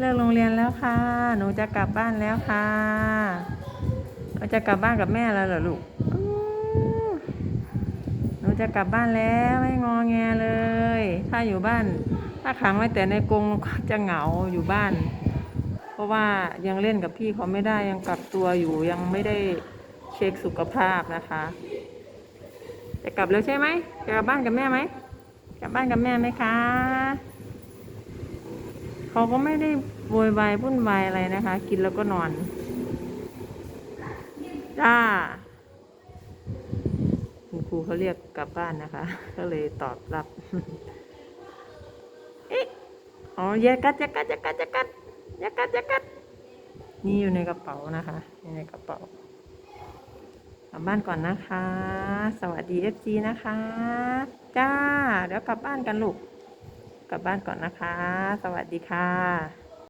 เลิกโรงเรียนแล้วค่ะ หนูจะกลับบ้านแล้วค่ะหนูจะกลับบ้านกับแม่แล้วเหรอลูกหนูจะกลับบ้านแล้วไม่งอแงเลย ถ้าอยู่บ้าน ถ้าขังไว้แต่ในกรงก็จะเหงาอยู่บ้าน เพราะว่ายังเล่นกับพี่เขาไม่ได้ยังกักตัวอยู่ยังไม่ได้เช็คสุขภาพนะคะ จะกลับแล้วใช่ไหมจะกลับบ้านกับแม่ไหมกลับบ้านกับแม่ไหมคะ เขาก็ไม่ได้โวยวายวุ่นวายอะไรนะคะ กินแล้วก็นอน จ้า คุณครูเขาเรียกกลับบ้านนะคะ ก็เลยตอบรับ เอ๊ะ อ๋อแยกัดแยกัดแยกัดแยกัดแยกัดแยกัด นี่อยู่ในกระเป๋านะคะอยู่ในกระเป๋ากลับบ้านก่อนนะคะ สวัสดีเอฟซีนะคะ จ้า เดี๋ยวกลับบ้านกันลูก กลับบ้านก่อนนะคะ สวัสดีค่ะ